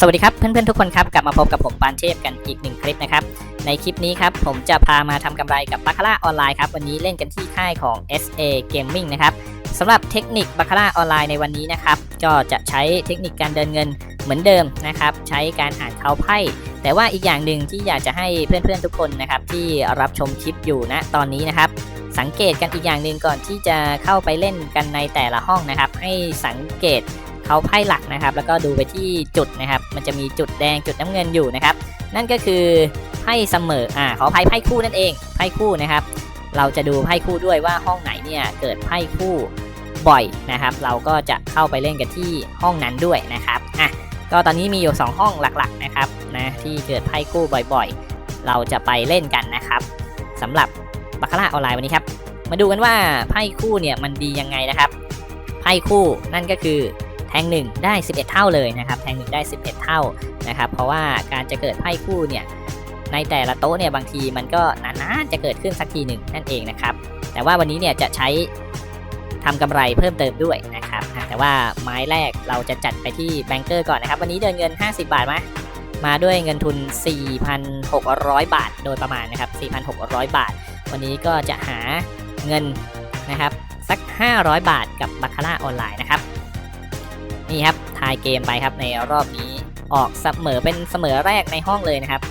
สวัสดีครับเพื่อนๆทุกคนครับกลับมาพบกับผมปานเทพกันอีกหนึ่งคลิปนะครับในคลิปนี้ครับผมจะพามาทำกำไรกับบัคาร่าออนไลน์ครับวันนี้เล่นกันที่ค่ายของ SA Gaming นะครับสำหรับเทคนิคบัคาร่าออนไลน์ในวันนี้นะครับก็จะใช้เทคนิคการเดินเงินเหมือนเดิมนะครับใช้การอ่านเขาไพ่แต่ว่าอีกอย่างหนึ่งที่อยากจะให้เพื่อนๆทุกคนนะครับที่รับชมคลิปอยู่ณตอนนี้นะครับสังเกตกันอีกอย่างหนึ่งก่อนที่จะเข้าไปเล่นกันในแต่ละห้องนะครับ ให้สังเกต เขาไพ่หลักนะครับ แล้วก็ดูไปที่จุดนะครับ มันจะมีจุดแดงจุดน้ำเงินอยู่นะครับ นั่นก็คือไพ่เสมออ่าขออภัยไพ่คู่นั่นเองไพ่คู่นะครับ เราจะดูไพ่คู่ด้วยว่าห้องไหนเนี่ยเกิดไพ่คู่บ่อยนะครับ เราก็จะเข้าไปเล่นกันที่ห้องนั้นด้วยนะครับอะก็ตอนนี้มีอยู่ 2 ห้องหลักๆนะครับนะที่เกิดไพ่คู่บ่อยๆ เราจะไปเล่นกันนะครับสำหรับบัคคาร่าออนไลน์วันนี้ครับ มาดูกันว่าไพ่คู่เนี่ยมันดียังไงนะครับ ไพ่คู่นั่นก็คือ แทง1 ได้ 11 เท่าเลยนะครับแทง1ได้ 11 เท่านะครับเพราะว่าการจะเกิดไพ่คู่เนี่ยในแต่ละโต๊ะเนี่ยบางทีมันก็นานๆจะเกิดขึ้นสักทีหนึ่งนั่นเองนะครับแต่ว่าวันนี้เนี่ยจะใช้ทำกำไรเพิ่มเติมด้วยนะครับแต่ว่าไม้แรกเราจะจัดไปที่แบงเกอร์ก่อนนะครับวันนี้เดินเงิน 50 บาทมามาด้วยเงินทุน 4,600 บาท โดยประมาณนะครับ 4,600 บาท วันนี้ก็จะหาเงินนะครับสัก 500 บาทกับบัคาร่าออนไลน์นะครับ นี่ครับทายเกมไปครับในรอบนี้ออกเสมอเป็นเสมอแรกในห้องเลยนะครับ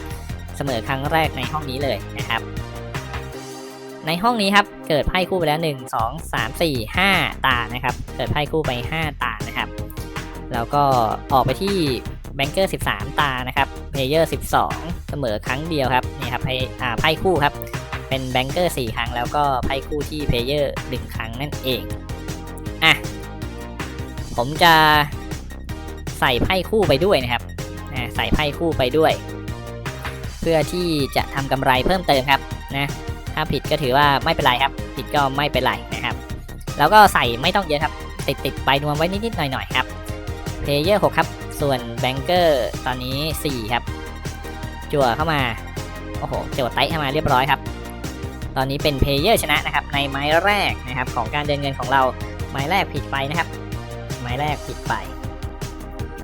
เสมอครั้งแรกในห้องนี้เลยนะครับ ในห้องนี้ครับเกิดไพ่คู่ไปแล้ว 1 2 3 4 5 ตานะครับ เกิดไพ่คู่ไป 5 ตานะครับ แล้วก็ออกไปที่แบงเกอร์13 ตานะครับเพลเยอร์12 เสมอครั้งเดียวครับนี่ครับไพ่อาไพ่คู่ครับเป็นแบงเกอร์4ครั้งแล้วก็ไพ่คู่ที่เพลเยอร์1ครั้งนั่นเอง ผมจะใส่ไพ่คู่ไปด้วยนะครับใส่ไพ่คู่ไปด้วย เพื่อที่จะทำกำไรเพิ่มเติมครับนะถ้าผิดก็ถือว่าไม่เป็นไรครับ ผิดก็ไม่เป็นไรนะครับ แล้วก็ใส่ไม่ต้องเยอะครับ ติดติดๆไปนวมไว้นิดๆหน่อยๆครับเพลเยอร์6ครับ ส่วนแบงเกอร์ตอนนี้4ครับ จั่วเข้ามาโอ้โหจั่วไตเข้ามาเรียบร้อยครับ ตอนนี้เป็นเพลเยอร์ชนะนะครับในไม้แรกนะครับของการเดินเงินของเราไม้แรกผิดไปนะครับ ม้แรกผิดไป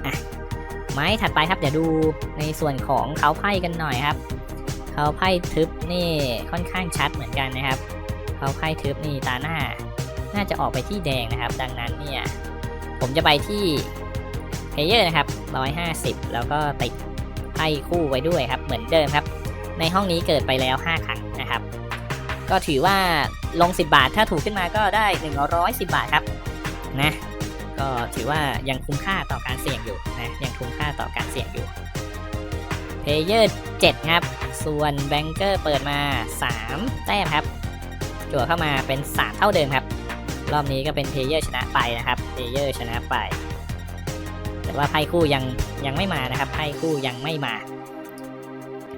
อะไม้ถัดไปครับเดี๋ยวดูในส่วนของเขาไพ่กันหน่อยครับ เขาไพ่ทึบนี่ค่อนข้างชัดเหมือนกันนะครับ เขาไพ่ทึบนี่ตาหน้า น่าจะออกไปที่แดงนะครับ ดังนั้นเนี่ยผมจะไปที่เพลเยอร์นะครับ150 แล้วก็ติดไพ่คู่ไว้ด้วยครับ เหมือนเดิมครับ ในห้องนี้เกิดไปแล้ว 5 ครั้งนะครับ ก็ถือว่าลง 10 บาทถ้าถูกขึ้นมาก็ได้ 110 บาทครับนะ ก็ถือว่ายังคุ้มค่าต่อการเสี่ยงอยู่นะยังคุ้มค่าต่อการเสี่ยงอยู่เพลเยอร์7ครับ ส่วนแบงเกอร์เปิดมา 3 แต้มครับ จั่วเข้ามาเป็น 3 เท่าเดิมครับ รอบนี้ก็เป็นเพลเยอร์ชนะไปนะครับเพลเยอร์ชนะไป แต่ว่าไพ่คู่ยังยังไม่มานะครับไพ่คู่ยังไม่มา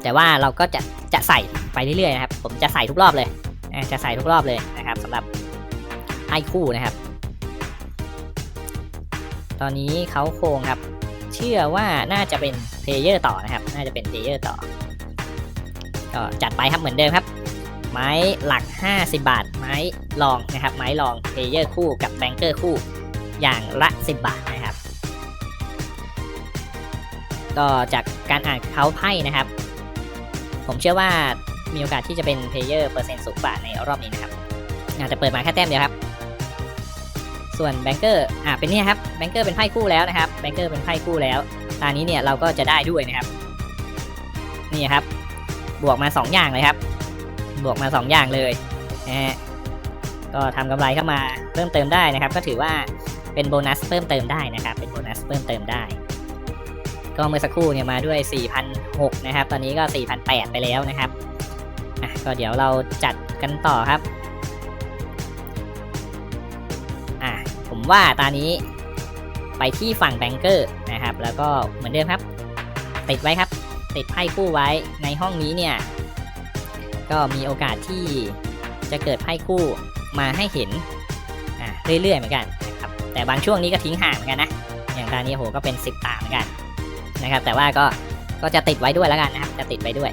แต่ว่าเราก็จะจะใส่ไปเรื่อยๆนะครับ ผมจะใส่ทุกรอบเลยจะใส่ทุกรอบเลยนะครับสำหรับไพ่คู่นะครับ ตอนนี้เขาโครงครับ เชื่อว่าน่าจะเป็นเพลเยอร์ต่อนะครับ น่าจะเป็นเพลเยอร์ต่อ ก็จัดไปครับเหมือนเดิมครับ ไม้หลัก 50 บาท ไม้ลองนะครับ ไม้ลองเพลเยอร์คู่กับแบงเกอร์คู่ อย่างละ 10 บาทนะครับ ก็จากการอ่านเขาไพ่นะครับ ผมเชื่อว่ามีโอกาสที่จะเป็นเพลเยอร์เปอร์เซ็นต์สูงกว่าในรอบนี้นะครับอาจจะเปิดมาแค่แต้มเดียวครับ ส่วนแบงเกอร์อ่าเป็นนี่ครับแบงเกอร์เป็นไพ่คู่แล้วนะครับแบงเกอร์เป็นไพ่คู่แล้วตอนนี้เนี่ยเราก็จะได้ด้วยนะครับนี่ครับ บวกมา 2 อย่างเลยครับ บวกมา 2 อย่างเลยนะฮะก็ทำกำไรเข้ามาเพิ่มเติมได้นะครับ ก็ถือว่าเป็นโบนัสเพิ่มเติมได้นะครับ เป็นโบนัสเพิ่มเติมได้ ก็เมื่อสักครู่เนี่ยมาด้วย 4,006นะครับ ตอนนี้ก็ 4,008 ไปแล้วนะครับอะก็เดี๋ยวเราจัดกันต่อครับ ว่าตอนนี้ไปที่ฝั่งแบงเกอร์นะครับ แล้วก็เหมือนเดิมครับ ติดไว้ครับ ติดไพ่คู่ไว้ในห้องนี้เนี่ย ก็มีโอกาสที่จะเกิดไพ่คู่มาให้เห็นอะเรื่อยๆเหมือนกันนะครับแต่บางช่วงนี้ก็ทิ้งห่างเหมือนกันนะ อย่างตอนนี้โหก็เป็น 10 ตาเหมือนกันนะครับ แต่ว่าก็ก็จะติดไว้ด้วยแล้วกันนะครับ จะติดไว้ด้วย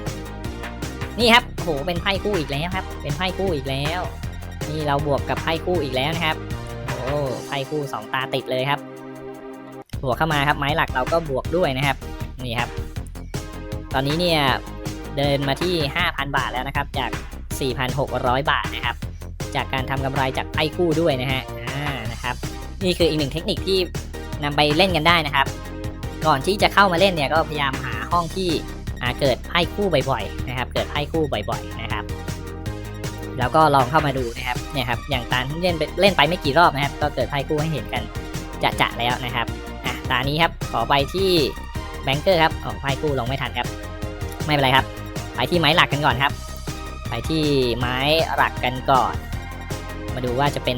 นี่ครับโหเป็นไพ่คู่อีกแล้วครับ เป็นไพ่คู่อีกแล้ว นี่เราบวกกับไพ่คู่อีกแล้วนะครับ อ้ไพ่คู่สองตาติดเลยครับบวกเข้ามาครับไม้หลักเราก็บวกด้วยนะครับนี่ครับ ตอนนี้เนี่ยเดินมาที่ 5,000 บาทแล้วนะครับ จาก 4,600 บาทนะครับ จากการทำกำไรจากไพ่คู่ด้วยนะฮะอ่านะครับนี่คืออีกหนึ่งเทคนิคที่นำไปเล่นกันได้นะครับ ก่อนที่จะเข้ามาเล่นเนี่ยก็พยายามหาห้องที่เกิดไพ่คู่บ่อยๆนะครับ เกิดไพ่คู่บ่อย ๆ นะครับ แล้วก็ลองเข้ามาดูนะครับเนี่ยครับอย่างตาที่เล่นไปเล่นไปไม่กี่รอบนะครับ ก็เกิดไพ่คู่ให้เห็นกันจะๆแล้วนะครับอะตานี้ครับขอไปที่แบงเกอร์ครับออกไพ่คู่ลงไม่ทันครับ ไม่เป็นไรครับ ไปที่ไม้หลักกันก่อนครับ ไปที่ไม้หลักกันก่อน มาดูว่าจะเป็น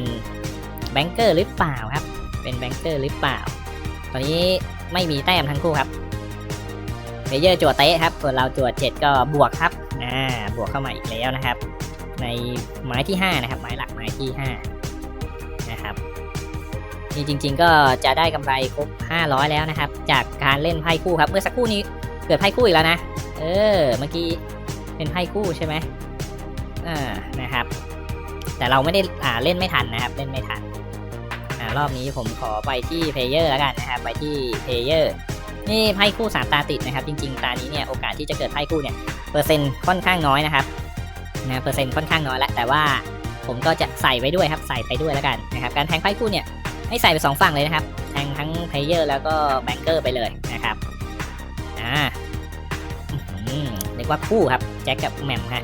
แบงเกอร์หรือเปล่าครับ เป็นแบงเกอร์หรือเปล่า ตอนนี้ไม่มีแต้มทั้งคู่ครับเพเยอร์จั่วเตะครับ ส่วนเราจั่วเจ็ดก็บวกครับ อ่า บวกเข้ามาอีกแล้วนะครับ ในไม้ที่ 5 นะครับ ไม้หลักไม้ที่ 5 นะครับนี่จริง ๆ ก็จะได้กำไรครบ 500 แล้วนะครับ จากการเล่นไพ่คู่ครับ เมื่อสักครู่นี้เกิดไพ่คู่อีกแล้วนะ เออ เมื่อกี้เป็นไพ่คู่ใช่ไหมอ่า นะครับ แต่เราไม่ได้อ่าเล่นไม่ทันนะครับ เล่นไม่ทัน อ่ารอบนี้ผมขอไปที่เพลเยอร์แล้วกันนะครับ ไปที่เพลเยอร์นี่ไพ่คู่สามตาติดนะครับ จริง ๆ ตานี้เนี่ยโอกาสที่จะเกิดไพ่คู่เนี่ยเปอร์เซ็นต์ค่อนข้างน้อยนะครับ นะเปอร์เซ็นต์ค่อนข้างน้อยแล้วแต่ว่าผมก็จะใส่ไว้ด้วยครับใส่ไปด้วยแล้วกันนะครับการแทงไพ่คู่เนี่ยให้ใส่ไปสองฝั่งเลยนะครับ แทงทั้งเพลเยอร์แล้วก็แบงเกอร์ไปเลยนะครับอ่าเรียกว่าคู่ครับแจ็คกับแหม่มฮะ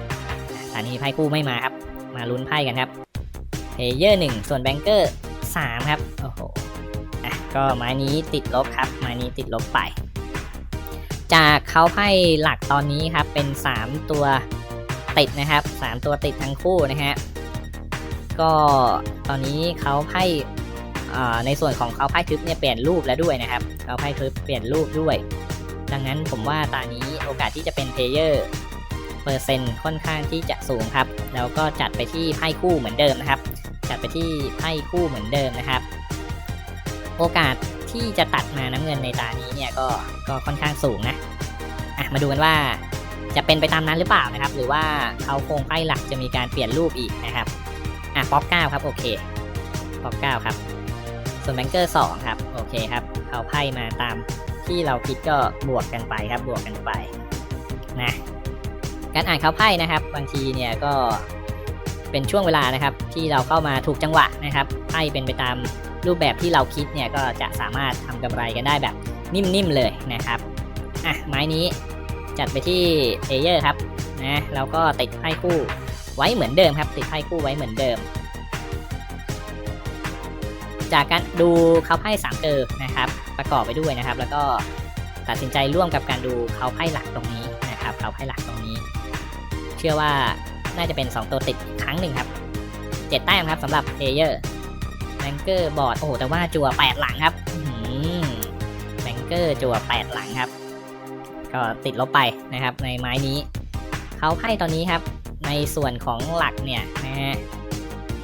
อันนี้ไพ่คู่ไม่มาครับ มาลุ้นไพ่กันครับเพลเยอร์หนึ่งส่วนแบงเกอร์สามครับโอ้โหอะก็ไม้นี้ติดลบครับไม้นี้ติดลบไป จากเขาไพ่หลักตอนนี้ครับเป็น 3 ตัว ติดนะครับ 3 ตัวติดทั้งคู่นะฮะ ก็ตอนนี้เขาไพ่อ่าในส่วนของเขาไพ่ทึบเนี่ยเปลี่ยนรูปแล้วด้วยนะครับเขาไพ่ทึบเปลี่ยนรูปด้วย ดังนั้นผมว่าตอนนี้โอกาสที่จะเป็นเพลเยอร์เปอร์เซ็นต์ค่อนข้างที่จะสูงครับ แล้วก็จัดไปที่ไพ่คู่เหมือนเดิมนะครับ จัดไปที่ไพ่คู่เหมือนเดิมนะครับ โอกาสที่จะตัดมาน้ำเงินในตานี้เนี่ยก็ก็ค่อนข้างสูงนะ อะมาดูกันว่า จะเป็นไปตามนั้นหรือเปล่านะครับ หรือว่าเขาโครงไพ่หลักจะมีการเปลี่ยนรูปอีกนะครับอะป๊อปเก้าครับโอเคป๊อปเก้าครับ ส่วนแบงเกอร์สองครับโอเคครับเขาไพ่มาตามที่เราคิดก็บวกกันไปครับ บวกกันไปนะการอ่านเขาไพ่นะครับ บางทีเนี่ยก็เป็นช่วงเวลานะครับ ที่เราเข้ามาถูกจังหวะนะครับไพ่เป็นไปตามรูปแบบที่เราคิดเนี่ยก็จะสามารถทำกำไรกันได้แบบนิ่มๆเลยนะครับอะไม้นี้ จัดไปที่เพลเยอร์ครับนะแล้วก็ติดไพ่คู่ไว้เหมือนเดิมครับ ติดไพ่คู่ไว้เหมือนเดิม จากการดูเขาไพ่สามเจอนะครับ ประกอบไปด้วยนะครับ แล้วก็ตัดสินใจร่วมกับการดูเขาไพ่หลักตรงนี้นะครับเขาไพ่หลักตรงนี้ เชื่อว่าน่าจะเป็น 2 ตัวติดครั้งหนึ่งครับเจ็ดแต้มครับสำหรับเพลเยอร์แบงเกอร์บอร์ดโอ้โหแต่ว่าจั่วแปดหลังครับแบงเกอร์จั่วแปดหลังครับ ก็ติดลบไปนะครับ ในไม้นี้เขาไพ่ตอนนี้ครับ ในส่วนของหลักเนี่ยนะฮะ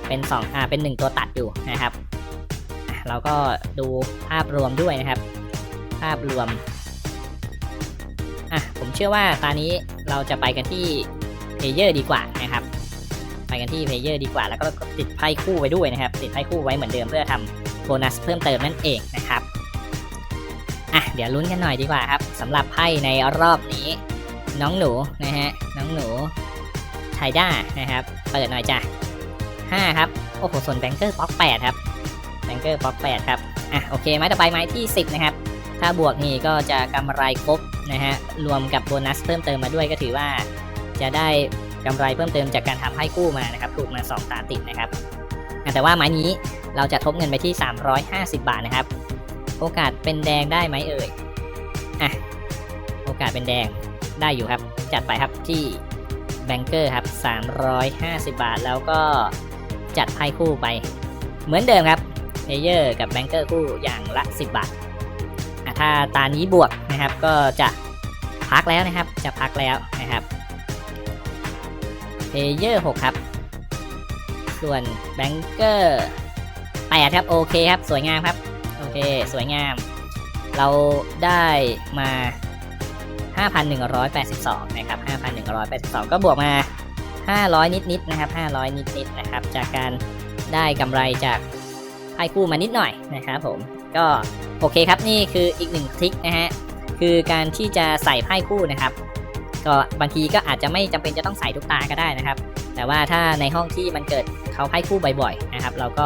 เป็น2อ่าเป็น 1 ตัวตัดอยู่นะครับเราก็ดูภาพรวมด้วยนะครับ ภาพรวมอะผมเชื่อว่าตอนนี้เราจะไปกันที่เพลเยอร์ดีกว่านะครับ ไปกันที่เพลเยอร์ดีกว่า แล้วก็ติดไพ่คู่ไว้ด้วยนะครับ ติดไพ่คู่ไว้เหมือนเดิมเพื่อทำโบนัสเพิ่มเติมนั่นเองนะครับ อะเดี๋ยวลุ้นกันหน่อยดีกว่าครับสำหรับไพ่ในรอบนี้ น้องหนูนะฮะน้องหนูไทด้านะครับเปิดหน่อยจ้ะห้าครับโอ้โหส่วนแบงเกอร์ป๊อกแปดครับแบงเกอร์ป๊อกแปดครับอะโอเคไม้ต่อไปไม้ที่10นะครับถ้าบวกนี่ก็จะกำไรครบนะฮะรวมกับโบนัสเพิ่มเติมมาด้วยก็ถือว่า จะได้กำไรเพิ่มเติมจากการทำให้กู้มานะครับถูกมา 2 ตาติดนะครับแต่ว่าไม้นี้เราจะทบเงินไปที่ 350 บาทนะครับ โอกาสเป็นแดงได้ไหมเอ่ย อะ โอกาสเป็นแดงได้อยู่ครับ จัดไปครับที่แบงเกอร์ครับ 350 บาท แล้วก็จัดไพ่คู่ไป เหมือนเดิมครับเพเยอร์กับแบงเกอร์คู่อย่างละ 10 บาท อะถ้าตานี้บวกนะครับก็จะพักแล้วนะครับ จะพักแล้วนะครับเพเยอร์6ครับ ส่วนแบงเกอร์8ครับ โอเคครับ สวยงามครับ เคสวยงาม เราได้มา 5,182 นะครับ 5,182 ก็บวกมา 500 นิดๆนะครับ 500 นิดๆนะครับ จากการได้กำไรจากไพ่คู่มานิดหน่อยนะครับผม ก็โอเคครับนี่คืออีกหนึ่งทริคนะฮะ คือการที่จะใส่ไพ่คู่นะครับ ก็บางทีก็อาจจะไม่จำเป็นจะต้องใส่ทุกตาก็ได้นะครับ แต่ว่าถ้าในห้องที่มันเกิดเขาไพ่คู่บ่อยๆนะครับ เราก็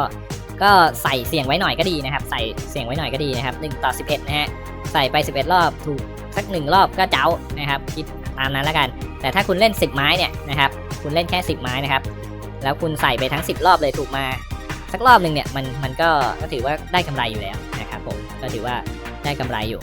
ก็ใส่เสี่ยงไว้หน่อยก็ดีนะครับ ใส่เสี่ยงไว้หน่อยก็ดีนะครับ1ต่อ11นะฮะใส่ไป 11 รอบถูกสักหนึ่งรอบก็เจ้านะครับคิดตามนั้นแล้วกัน แต่ถ้าคุณเล่น 10 ไม้เนี่ยนะครับคุณเล่นแค่ 10 ไม้นะครับแล้วคุณใส่ไปทั้ง 10 รอบเลยถูกมาสักรอบหนึ่งเนี่ยมันมันก็ก็ถือว่าได้กำไรอยู่แล้วนะครับผมก็ถือว่าได้กำไรอยู่